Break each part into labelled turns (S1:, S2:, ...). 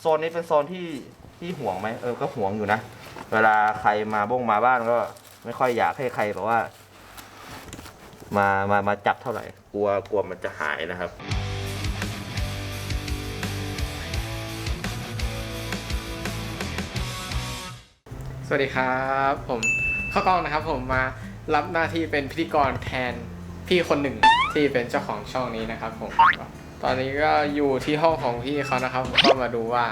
S1: โซนนี้เป็นโซนที่ที่ห่วงไหมเออก็ห่วงอยู่นะ เวลาใครมาบ้งมาบ้านก็ ไม่ค่อยอยากให้ใครแบบว่า มามามาจับเท่าไหร่ กลัวกลัวมันจะหายนะครับ
S2: สวัสดีครับผมข้ากล้องนะครับผมมารับหน้าที่เป็นพิธีกรแทนพี่คนหนึ่งที่เป็นเจ้าของช่องนี้นะครับผม ตอนนี้ก็อยู่ที่ห้องของพี่เขานะครับผมก็มาดูว่า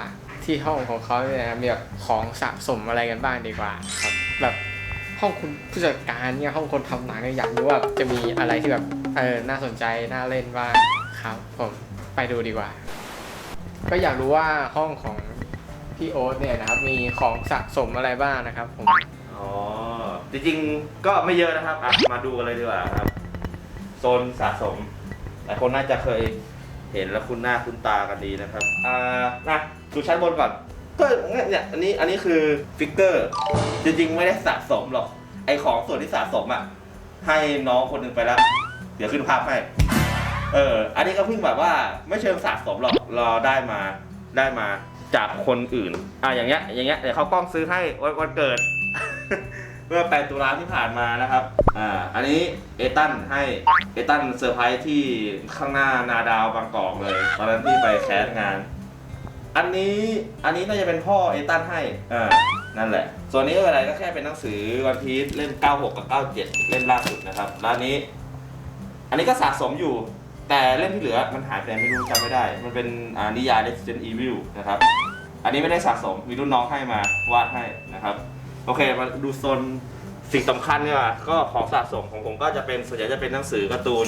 S2: ที่ห้องของเขาเนี่ยมีแบบของสะสมอะไรกันบ้างดีกว่าครับ แบบห้องคุณผู้จัดการเนี่ยห้องคนทำหนังเนี่ยอยากรู้ว่าจะมีอะไรที่แบบเออน่าสนใจน่าเล่นบ้างครับผมไปดูดีกว่า ก็อยากรู้ว่าห้องของพี่โอ๊ตเนี่ยนะครับมีของสะสมอะไรบ้างนะครับผม
S1: อ๋อ จริงๆก็ไม่เยอะนะครับอะมาดูกันเลยดีกว่าครับ โซนสะสม หลายคนน่าจะเคย เห็นแล้วคุ้นหน้าคุ้นตากันดีนะครับ อ่านะดูชั้นบนก่อน ก็เนี่ยอันนี้อันนี้คือฟิกเกอร์ จริงๆ ไม่ได้สะสมหรอก ไอของส่วนที่สะสมอะ ให้น้องคนหนึ่งไปแล้ว เดี๋ยวขึ้นภาพให้ เออ อันนี้ก็เพิ่งแบบว่าไม่เชิงสะสมหรอกรอได้มาได้มาจากคนอื่น อะอย่างเงี้ย อย่างเงี้ย เดี๋ยวเขากล้องซื้อให้วันวันเกิด เมื่อ 8 ตุลาที่ผ่านมานะครับ อ่า อันนี้เอตันให้ เอตันเซอร์ไพรส์ที่ข้างหน้านาดาวบางกอกเลย ตอนนั้นที่ไปแคสงาน อันนี้ อันนี้น่าจะเป็นพ่อเอตันให้ อ่า นั่นแหละ ส่วนนี้ก็อะไรก็แค่เป็นหนังสือวันพีซเล่ม 96 กับ 97 เล่มล่าสุดนะครับ แล้วอันนี้ อันนี้ก็สะสมอยู่ แต่เล่มที่เหลือมันหายไปไหนไม่รู้จำไม่ได้ มันเป็นอ่านิยาย Resident Evil นะครับ อันนี้ไม่ได้สะสม มีรุ่นน้องให้มาวาดให้นะครับ โอเคมาดูโซนสิ่งสำคัญดีกว่าก็ของสะสมของผมก็จะเป็นส่วนใหญ่จะเป็นหนังสือการ์ตูน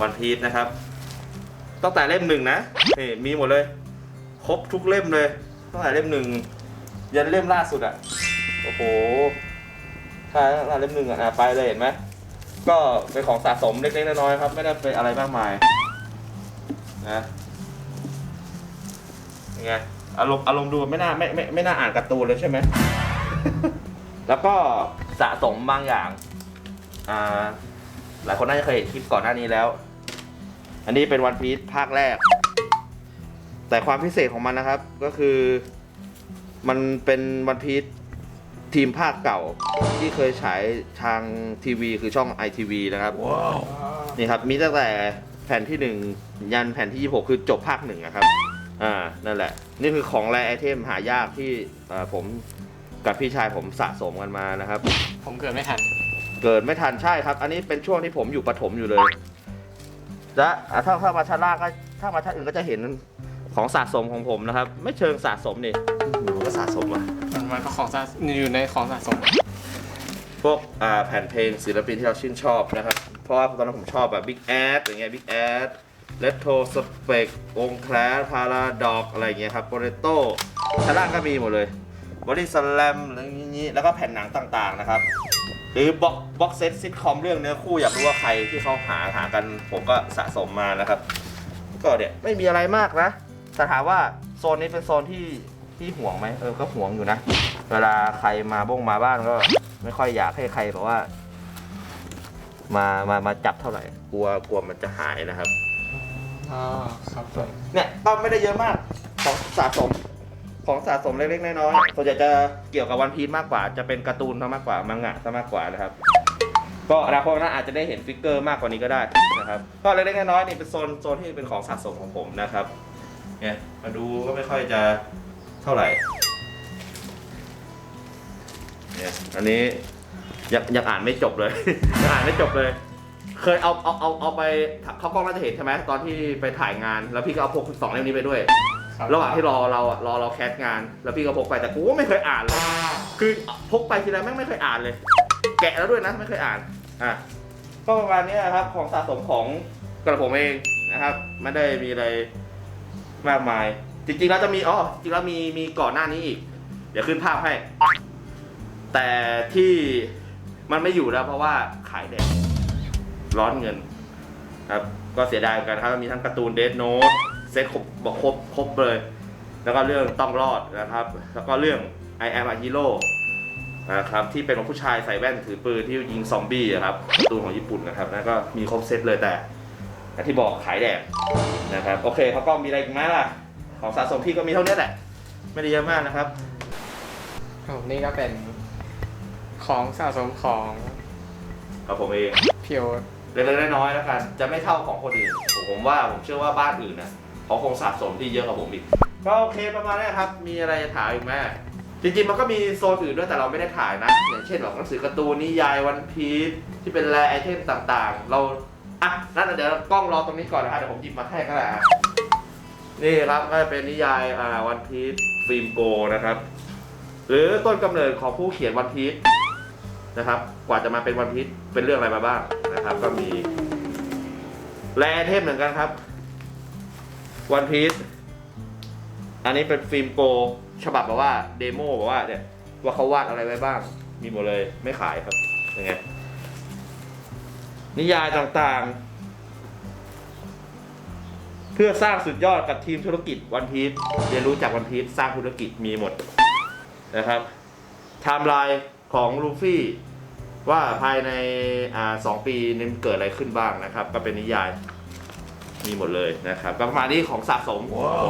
S1: วันพี e นะครับตั้งแต่เล่มหนึ่งนะนี่มีหมดเลย ครบทุกเล่มเลยตั้งแต่เล่มหนึ่งยันเล่มล่าสุดอะโอ้โหถ้าตั้งแต่เล่มหนึ่งอะอะไปเลยเห็นไหมก็เป็นของสะสมเล็กๆน้อยๆครับไม่ได้เป็นอะไรมากมายนะยังไงอารมณ์อารมณ์ดูไม่น่าไม่ไม่ไม่น่าอ่านการ์ตูนเลยใช่ไหม แล้วก็สะสมบางอย่าง อ่า หลายคนน่าจะเคยเห็นคลิปก่อนหน้านี้แล้ว อันนี้เป็นวันพี e ภาคแรก แต่ความพิเศษของมันนะครับ ก็คือ มันเป็นวันพี e ทีมภาคเก่าที่เคยฉายทางทีวีคือช่อง ITV นะครับ นี่ครับ มีตั้งแต่แผ่นที่ 1 ยันแผ่นที่ 26 คือจบภาคหนึ่งนะครับ อ่า นั่นแหละ นี่คือของแรไอเทมหายากที่เอ่อผม กับพี่ชายผมสะสมกันมานะครับ
S2: ผมเกิดไม่ทัน
S1: เกิดไม่ทันใช่ครับ อันนี้เป็นช่วงที่ผมอยู่ประถมอยู่เลยและอะถ้าถ้ามาชั้นล่างก็ถ้ามาชั้นอื่นก็จะเห็นของสะสมของผมนะครับ ไม่เชิงสะสมนี่หนูก็สะสมอะ
S2: มันมันก็ของสะอยู่ในของสะสม
S1: พวกอ่าแผ่นเพลงศิลปินที่เราชื่นชอบนะครับ เพราะว่าตอนนั้นผมชอบแบบ Big Ad อย่างเงี้ย Big Ad Retro Spec วงแคลสพาราดอกอะไรอย่างเงี้ยครับโปเรโตชั้นล่างก็มีหมดเลย บอดี้สแลมอะไรอย่างงี้ แล้วก็แผ่นหนังต่างๆนะครับ หรือบ็อกบ็อกเซตซิทคอมเรื่องเนื้อคู่อยากรู้ว่าใครที่เขาหาหากันผมก็สะสมมานะครับ ก็เนี่ยไม่มีอะไรมากนะแต่ถามว่าโซนนี้เป็นโซนที่ที่ห่วงไหมเออก็ห่วงอยู่นะ เวลาใครมาบ้งมาบ้านก็ ไม่ค่อยอยากให้ใครแบบว่า มามามาจับเท่าไหร่กลัวกลัวมันจะหายนะครับ
S2: อ๋อครับผม
S1: เนี่ยก็ไม่ได้เยอะมากของสะสม ของสะสมเล็กๆน้อยๆส่วนใหญ่จะเกี่ยวกับวันพีชมากกว่า จะเป็นการ์ตูนซะมากกว่า มังงะซะมากกว่านะครับ ก็อนาคตน้าอาจจะได้เห็นฟิกเกอร์มากกว่านี้ก็ได้นะครับ ก็เล็กๆน้อยๆนี่เป็นโซนโซนที่เป็นของสะสมของผมนะครับ เนี่ยมาดูก็ไม่ค่อยจะเท่าไหร่ เนี่ยอันนี้ยังยังอ่านไม่จบเลย ยังอ่านไม่จบเลย เคยเอาเอาเอาเอาไปเข้ากล้องน่าจะเห็นใช่ไหมตอนที่ไปถ่ายงาน แล้วพี่ก็เอาพกสองเล่มนี้ไปด้วย
S2: คบ
S1: ระหว่างที่รอเราอะรอเราแคสงาน แล้วพี่ก็พกไปแต่กูก็ไม่เคยอ่านเลย คือพกไปทีไรแม่งไม่เคยอ่านเลย แกะแล้วด้วยนะไม่เคยอ่านอะก็ประมาณนี้นะครับของสะสมของกระผมเองนะครับ ไม่ได้มีอะไรมากมาย จริงๆแล้วจะมีอ๋อจริงๆแล้วมีมีก่อนหน้านี้อีก เดี๋ยวขึ้นภาพให้ แต่ที่มันไม่อยู่แล้วเพราะว่าขายแดดร้อนเงินครับ ก็เสียดายเหมือนกันครับมีทั้งการ์ตูนเดทโน e เซตครบบอกครบครบเลย แล้วก็เรื่องต้องรอดนะครับ แล้วก็เรื่อง I am a hero นะครับที่เป็นของผู้ชายใส่แว่นถือปืนที่ยิงซอมบี้อะครับการ์ตูนของญี่ปุ่นนะครับแล้วก็มีครบเซตเลยแต่อย่างที่บอกขายแดดนะครับโอเคเขาก็มีอะไรอีกไหมล่ะ ของสะสมพี่ก็มีเท่านี้แหละ ไม่ได้เยอะมากนะครับ
S2: ครับผมนี่ก็เป็นของสะสมของ
S1: กับผมเอง
S2: พี่โอ๊ต
S1: เล็กๆน้อยๆแล้วกัน จะไม่เท่าของคนอื่นผมผมว่าผมเชื่อว่าบ้านอื่นนะ เขาคงสะสมที่เยอะกว่าผมอีกก็โอเคประมาณนี้ครับ มีอะไรจะถามอีกไหมจริงๆมันก็มีโซนอื่นด้วยแต่เราไม่ได้ถ่ายนะ อย่างเช่นแบบหนังสือการ์ตูนนิยายวันพีซที่เป็นแรไอเทมต่างๆ เราอะนั่นเดี๋ยวกล้องรอตรงนี้ก่อนนะฮะเดี๋ยวผมหยิบมาให้ก็ได้ฮะนี่ครับก็จะเป็นนิยายอ่าวันพีซฟิล์มโกนะครับ หรือต้นกำเนิดของผู้เขียนวันพีซนะครับ กว่าจะมาเป็นวันพีซเป็นเรื่องอะไรมาบ้างนะครับ ก็มีแรไอเทมเหมือนกันครับ วันพีซอันนี้เป็นฟิล์มโกฉบับแบบว่าเดโมแบบว่าเนี่ยว่าเขาวาดอะไรไว้บ้าง มีหมดเลยไม่ขายครับยังไงนิยายต่างๆ เพื่อสร้างสุดยอดกับทีมธุรกิจวันพีชเรียนรู้จากวันพีชสร้างธุรกิจมีหมดนะครับไทม์ไลน์ของลูฟี่ว่าภายในอ่าสองปีนี้เกิดอะไรขึ้นบ้างนะครับ ก็เป็นนิยาย มีหมดเลยนะครับก็ประมาณนี้ของสะสม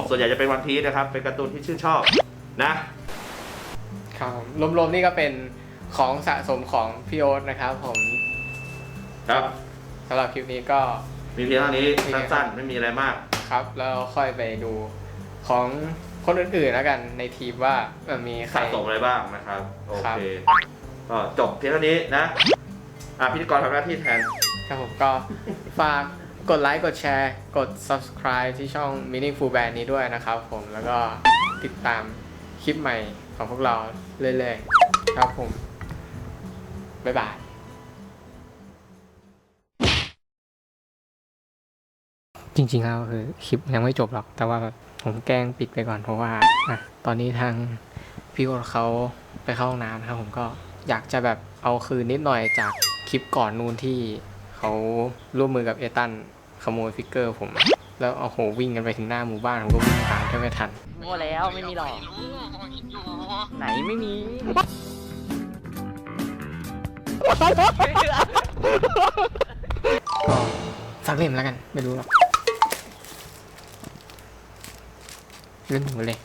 S1: ส่วนใหญ่จะเป็นวันพีชนะครับ เป็นการ์ตูนที่ชื่นชอบนะ
S2: ครับผมรวมๆนี่ก็เป็นของสะสมของพี่โอ๊ตนะครับ ผม
S1: ครับ
S2: สำหรับคลิปนี้ก็
S1: มีเพียงเท่านี้
S2: มีเพียง
S1: สั้นๆไม่มีอะไรมาก
S2: ครับ แล้วค่อยไปดูของคนอื่นๆแล้วกันในทีมว่าเออมีใคร
S1: สะสมอะไรบ้างนะครับโอ
S2: ครับ
S1: เคก็จบเพียงเท่านี้นะอะพิธีกรทำหน้าที่แทน
S2: ครับผมก็ฝาก กดไลค์กดแชร์ กด subscribe ที่ช่อง Meaningful Band นี้ด้วยนะครับผมแล้วก็ติดตามคลิปใหม่ของพวกเราเรื่อยๆครับผม บ๊ายบายจริงๆแล้วคือคลิปยังไม่จบหรอก แต่ว่าแบบผมแกล้งปิดไปก่อนเพราะว่าอะตอนนี้ทางพี่โอเขาไปเข้าห้องน้ำนะครับผมก็อยากจะแบบเอาคืนนิดหน่อยจากคลิปก่อนนู้นที่ เขาร่วมมือกับเอตันขโมยฟิกเกอร์ผม แล้วเอาโหวิ่งกันไปถึงหน้าหมู่บ้านผมก็วิ่งตามแค่ไม่ทัน
S3: โง่แล้วไม่มีหรอกไหนไม่มี
S2: ก็สักเล่มแล้วกัน ไม่รู้หรอกเล่นหนูเลย